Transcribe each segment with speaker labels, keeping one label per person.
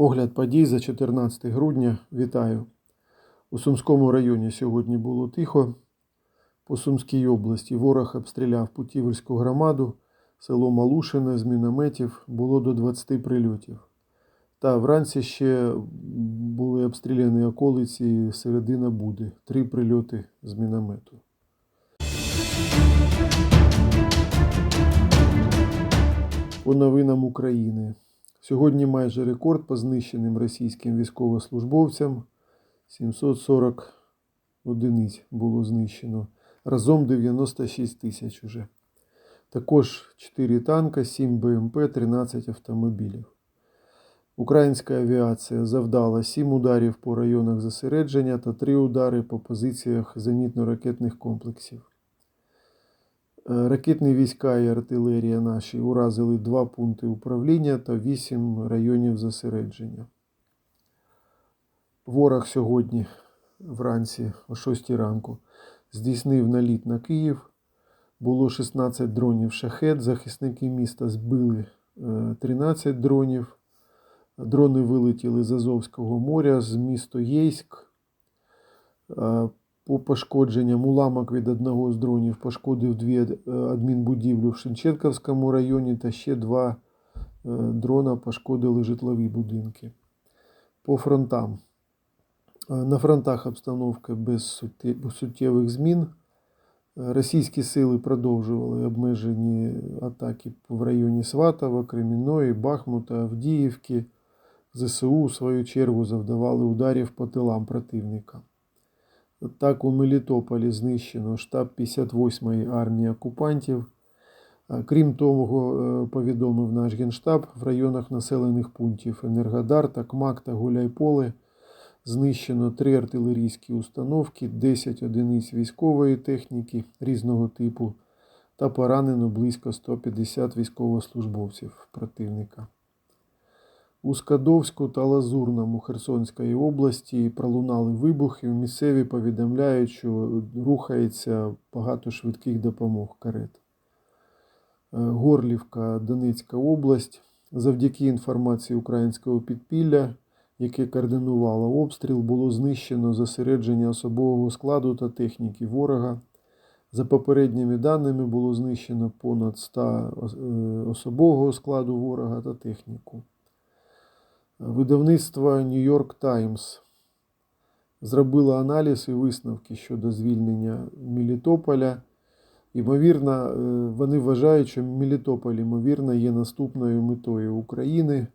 Speaker 1: Огляд подій за 14 грудня. Вітаю. У Сумському районі сьогодні було тихо. По Сумській області ворог обстріляв Путівельську громаду, село Малушине з мінометів було до 20 прильотів. Та вранці ще були обстріляні околиці середина Буди. Три прильоти з міномету. По новинам України. Сьогодні майже рекорд по знищеним російським військовослужбовцям. 740 одиниць було знищено. Разом 96 тисяч уже. Також 4 танка, 7 БМП, 13 автомобілів. Українська авіація завдала 7 ударів по районах зосередження та 3 удари по позиціях зенітно-ракетних комплексів. Е, Ракетні війська і артилерія наші уразили 2 пункти управління та 8 районів зосередження. Ворог сьогодні вранці о 6 ранку здійснив наліт на Київ. Було 16 дронів шахет. Захисники міста збили е, 13 дронів. Дрони вилетіли з Азовського моря, з міста Єйськ. По пошкодженням уламок від одного з дронів пошкодив дві е, адмінбудівлі в Шевченківському районі та ще два е, дрона пошкодили житлові будинки. По фронтам. Е, На фронтах обстановка без суттєвих змін. Російські сили продовжували обмежені атаки в районі Сватова, Кремінної, Бахмута, Авдіївки. ЗСУ, в свою чергу, завдавали ударів по тилам противника. Так у Мелітополі знищено штаб 58-ї армії окупантів. Крім того, е, повідомив наш генштаб, в районах населених пунктів Енергодар, Такмак та Гуляйполе знищено 3 артилерійські установки, 10 одиниць військової техніки різного типу та поранено близько 150 військовослужбовців противника. У Скадовську та Лазурному Херсонської області пролунали вибухи. Місцеві повідомляють, що рухається багато швидких допомог карет. Е, Горлівка, Донецька область. Завдяки інформації українського підпілля, яке координувало обстріл, було знищено зосередження особового складу та техніки ворога. За попередніми даними було знищено понад 100 е, особового складу ворога та техніку. Видавництво York Times зробило аналіз і висновки щодо звільнення Мелітополя. Ймовірно, е, вони вважають, що Мелітополь, ймовірно, є наступною метою України.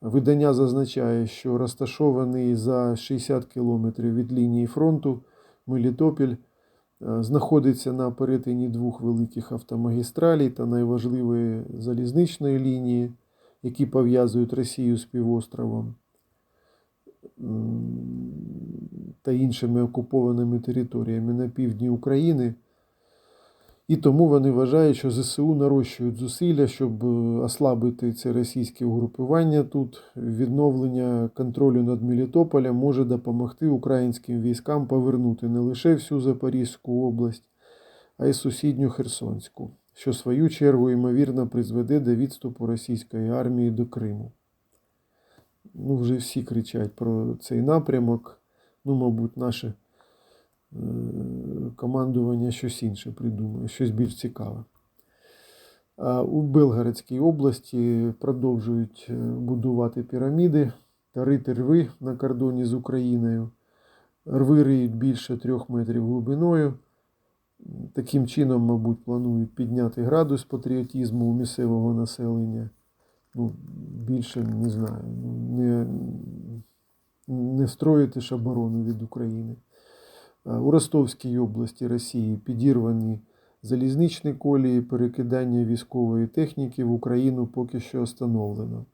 Speaker 1: Видання зазначає, що розташований за 60 кілометрів від лінії фронту Мелітопіль е, знаходиться на перетині двох великих автомагістралей та найважливої залізничної лінії, які пов'язують Росію з півостровом та іншими окупованими територіями на півдні України. І тому вони вважають, що ЗСУ нарощують зусилля, щоб е, ослабити це російське угрупування тут. Відновлення контролю над Мелітополем може допомогти українським військам повернути не лише всю Запорізьку область, а й сусідню Херсонську, що в свою чергу ймовірно призведе до відступу російської армії до Криму. Ну, вже всі кричать про цей напрямок. Ну, мабуть, наше е, командування щось інше придумає, щось більш цікаве. У Белгородській області продовжують е, будувати піраміди та рити рви на кордоні з Україною. Рви риють більше трьох метрів глибиною. Таким чином, мабуть, планують підняти градус патріотизму у місцевого населення. Ну, більше не знаю. ну, Не, не строїти ж оборону від України. У Ростовській області Росії підірвані залізничні колії, перекидання військової техніки в Україну поки що остановлено.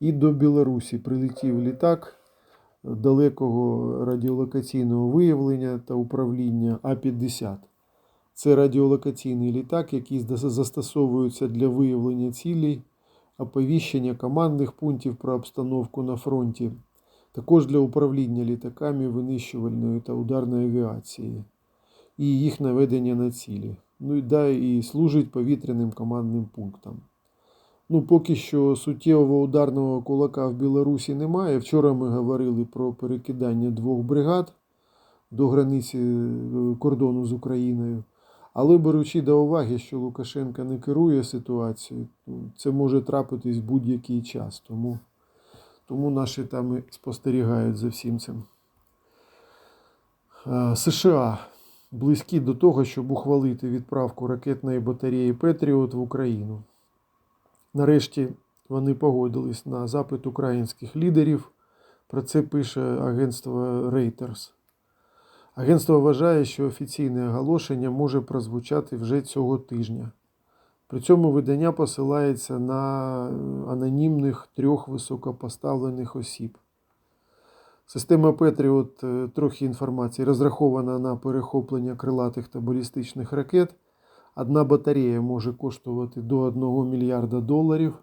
Speaker 1: І до Білорусі прилетів літак далекого радіолокаційного виявлення та управління А-50. Це радіолокаційний літак, який застосовується для виявлення цілей, оповіщення командних пунктів про обстановку на фронті, також для управління літаками винищувальної та ударної авіації і їх наведення на цілі. ну і да, і служить повітряним командним пунктом. Ну, поки що суттєвого ударного кулака в Білорусі немає. Вчора ми говорили про перекидання двох бригад до границі е, кордону з Україною. Але беручи до уваги, що Лукашенка не керує ситуацією, ну, це може трапитись в будь-який час. Тому, тому наші там і спостерігають за всім цим. Е, США близькі до того, щоб ухвалити відправку ракетної батареї Петріот в Україну. Нарешті вони погодились на запит українських лідерів. Про це пише агентство Reuters. Агентство вважає, що офіційне оголошення може прозвучати вже цього тижня. При цьому видання посилається на анонімних трьох високопоставлених осіб. Система Петріот, е, трохи інформації, розрахована на перехоплення крилатих та балістичних ракет. Одна батарея може коштувати до 1 мільярда доларів.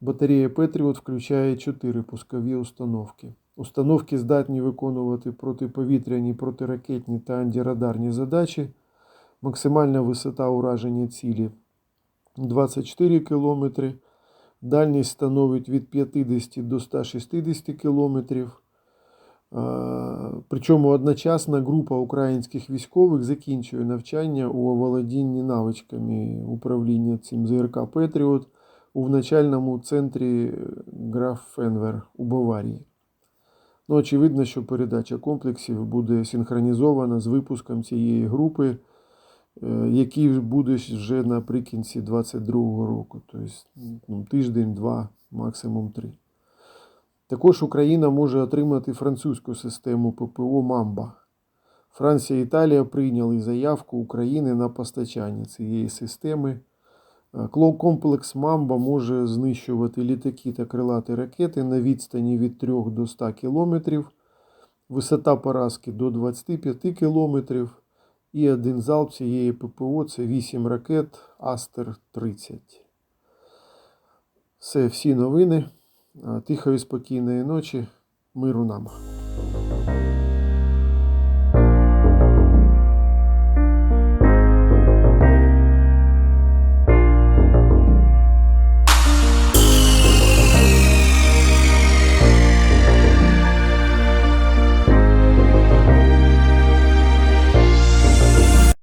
Speaker 1: Батарея Петріот включає 4 пускові установки. Установки здатні виконувати протиповітряні, протиракетні та антирадарні задачі. Максимальна висота ураження цілі 24 км. Дальність становить від 50 до 160 км. Причому одночасна група українських військових закінчує навчання у оволодінні навичками управління цим ЗРК Петріот у навчальному центрі Графенвер у Баварії. Ну, очевидно, що передача комплексів буде синхронізована з випуском цієї групи, е, який буде вже наприкінці 2022 року, тобто ну, тиждень, два, максимум три. Також Україна може отримати французьку систему ППО Мамба. Франція і Італія прийняли заявку України на постачання цієї системи. Е, Комплекс Мамба може знищувати літаки та крилаті ракети на відстані від 3 до 100 км, висота поразки до 25 км. І один залп цієї ППО це 8 ракет Астер-30. Це всі новини. Тихої спокійної ночі, миру нам.